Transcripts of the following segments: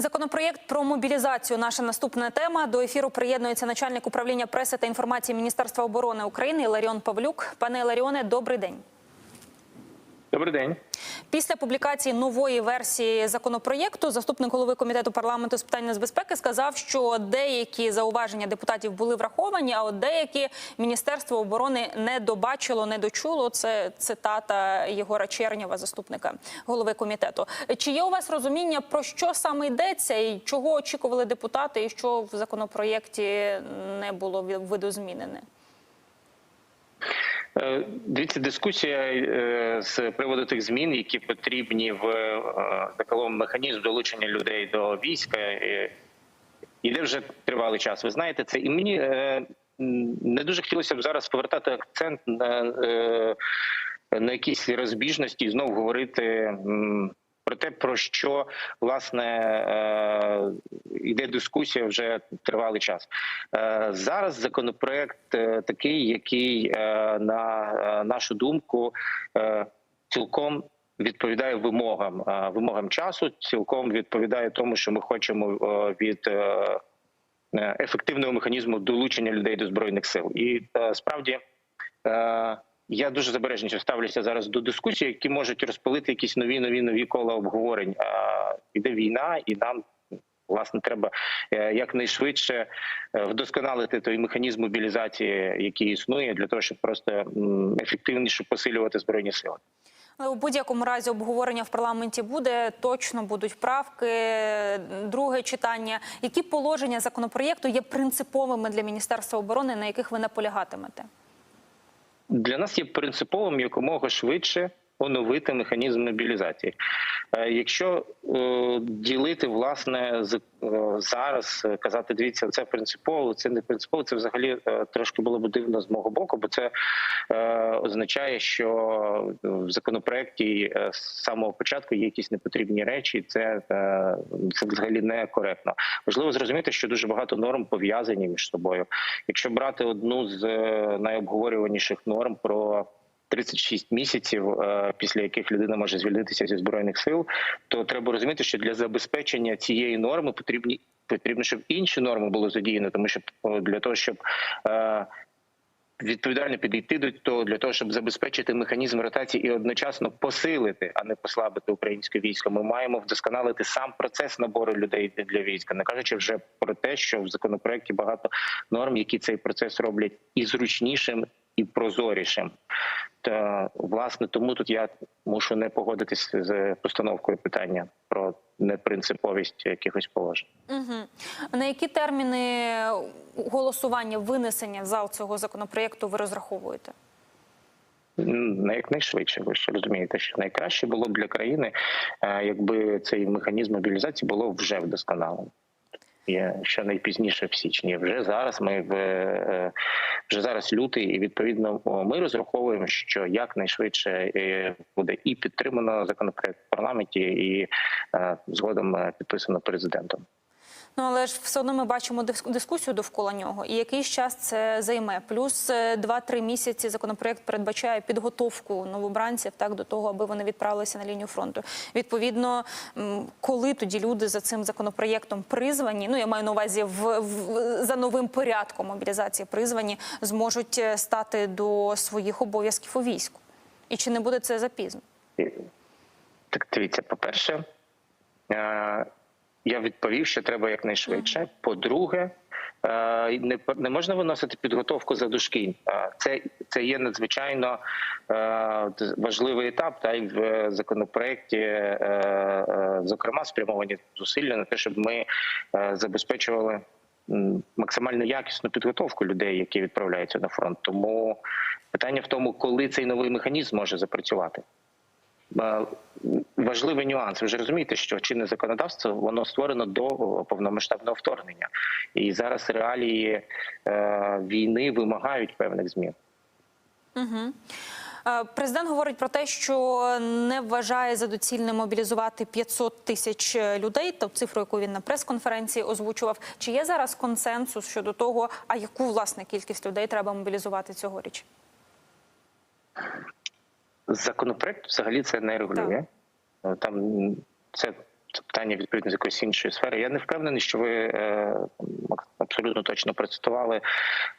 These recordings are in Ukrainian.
Законопроєкт про мобілізацію. Наша наступна тема. До ефіру приєднується начальник управління преси та інформації Міністерства оборони України Ларіон Павлюк. Пане Ларіоне, добрий день. Добрий день. Після публікації нової версії законопроєкту заступник голови комітету парламенту з питань нацбезпеки сказав, що деякі зауваження депутатів були враховані, а от деякі міністерство оборони не добачило, не дочуло. Це цитата Єгора Чернєва, заступника голови комітету. Чи є у вас розуміння про що саме йдеться, і чого очікували депутати, і що в законопроєкті не було видозмінене? Е, Дивіться, дискусія е, з приводу тих змін, які потрібні в е, такому механізм долучення людей до війська, іде вже тривалий час. Ви знаєте це, і мені не дуже хотілося б зараз повертати акцент на, на якісь розбіжності і знову говорити. Про те, про що власне е, йде дискусія вже тривалий час. Е, Зараз законопроект е, такий, який е, на е, нашу думку е, цілком відповідає вимогам е, вимогам часу, цілком відповідає тому, що ми хочемо е, від е, е, ефективного механізму долучення людей до збройних сил. І е, справді. Я дуже забережніше ставлюся зараз до дискусій, які можуть розпалити якісь нові нові нові кола обговорень. А, Іде війна, і нам власне треба е, якнайшвидше е, вдосконалити той механізм мобілізації, який існує, для того, щоб просто ефективніше посилювати збройні сили. У будь-якому разі обговорення в парламенті буде. Точно будуть правки. Друге читання. Які положення законопроєкту є принциповими для міністерства оборони, на яких ви наполягатимете? Для нас є принциповим якомога швидше оновити механізм мобілізації. Е, Якщо е, ділити власне е, зараз, казати, дивіться, це принципово, це не принципово. Це взагалі трошки було б дивно з мого боку, бо це означає, що в законопроекті з самого початку є якісь непотрібні речі. Це, це взагалі не коректно. Важливо зрозуміти, що дуже багато норм пов'язані між собою. Якщо брати одну з найобговорюваніших норм про 36 місяців, е, після яких людина може звільнитися зі збройних сил, то треба розуміти, що для забезпечення цієї норми потрібні потрібно, щоб інші норми були задіяні, тому що для того, щоб е, відповідально підійти до того для того, щоб забезпечити механізм ротації і одночасно посилити, а не послабити українське військо. Ми маємо вдосконалити сам процес набору людей для війська, не кажучи вже про те, що в законопроекті багато норм, які цей процес роблять і зручнішим, і прозорішим. Та власне тому тут я мушу не погодитись з постановкою питання про непринциповість якихось положень. Угу. На які терміни голосування винесення в зал цього законопроєкту ви розраховуєте? На якнайшвидше, ви ж розумієте, що найкраще було б для країни, е, якби цей механізм мобілізації було вже вдосконалено. Є що найпізніше в січні. Вже зараз ми в е, вже зараз лютий, і відповідно ми розраховуємо, що якнайшвидше е, буде і підтримано законопроект в парламенті, і е, згодом е, підписано президентом. Ну але ж все одно ми бачимо дис- дискусію довкола нього, і якийсь час це займе. Плюс е, 2-3 місяці законопроект передбачає підготовку новобранців так до того, аби вони відправилися на лінію фронту. Відповідно, коли тоді люди за цим законопроєктом призвані, ну я маю на увазі в, в за новим порядком мобілізації призвані, зможуть е, стати до своїх обов'язків у війську. І чи не буде це запізно? Так, дивіться, по-перше, е, я відповів, що треба якнайшвидше. По-друге, е, не, не можна виносити підготовку за дошкіль. Е, Це, це є надзвичайно е, важливий етап, та й в законопроекті, зокрема, спрямовані зусилля на те, щоб ми забезпечували максимально якісну підготовку людей, які відправляються на фронт. Тому питання в тому, коли цей новий механізм може запрацювати. Е, Важливий нюанс. Ви ж розумієте, що чинне законодавство воно створено до повномасштабного вторгнення, і зараз реалії е, війни вимагають певних змін. Угу. Президент говорить про те, що не вважає за доцільне мобілізувати 500 тисяч людей, тобто цифру, яку він на прес-конференції озвучував. Чи є зараз консенсус щодо того, а яку власне кількість людей треба мобілізувати цьогоріч? Законопроект взагалі це не регулює. Там це це питання відповідно з якоїсь іншої сфери. Я не впевнений, що ви е, абсолютно точно процитували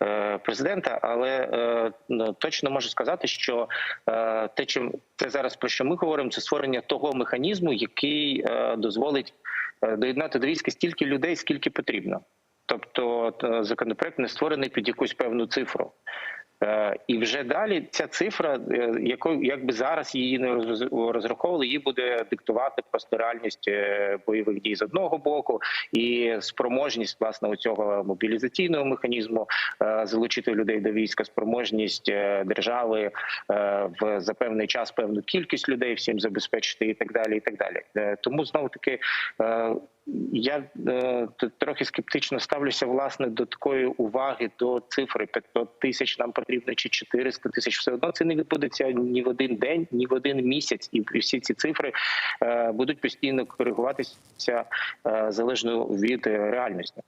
е, президента, але е, ну, точно можу сказати, що е, те, чим це зараз про що ми говоримо, це створення того механізму, який е, дозволить е, доєднати до війська стільки людей, скільки потрібно. Тобто е, законопроект не створений під якусь певну цифру. Е, І вже далі ця цифра, е, якою якби зараз її не розраховували, її буде диктувати просто реальність е, бойових дій з одного боку і спроможність власне у цього мобілізаційного механізму залучити людей до війська, спроможність держави в за певний час певну кількість людей всім забезпечити і так далі. І так далі. Тому знову таки. Я е, трохи скептично ставлюся власне до такої уваги до цифри 500 тисяч нам потрібно чи 400 тисяч. Все одно це не відбудеться ні в один день, ні в один місяць, і всі ці цифри е, будуть постійно коригуватися е, залежно від е, реальності.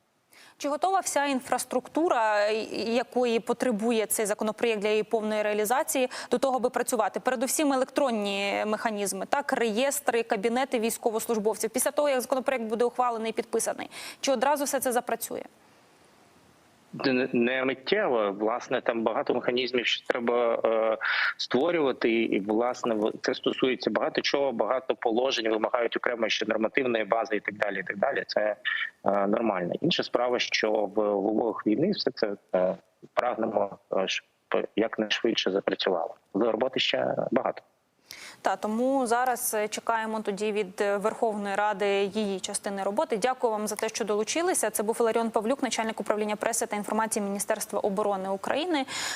Чи готова вся інфраструктура, якої потребує цей законопроєкт для її повної реалізації, до того, аби працювати? Передусім електронні механізми, так реєстри, кабінети військовослужбовців. Після того, як законопроєкт буде ухвалений і підписаний, чи одразу все це запрацює? Не миттєво. Власне, там багато механізмів, що треба е, створювати, і власне це стосується багато чого, багато положень вимагають окремо ще нормативної бази і так далі. І так далі. Це е, нормально. Інша справа, що в, в умовах війни все це е, прагнемо е, щоб якнайшвидше запрацювало. Роботи ще багато. Та тому зараз е, чекаємо тоді від е, Верховної Ради її частини роботи. Дякую вам за те, що долучилися. Це був Ларіон Павлюк, начальник управління преси та інформації Міністерства оборони України.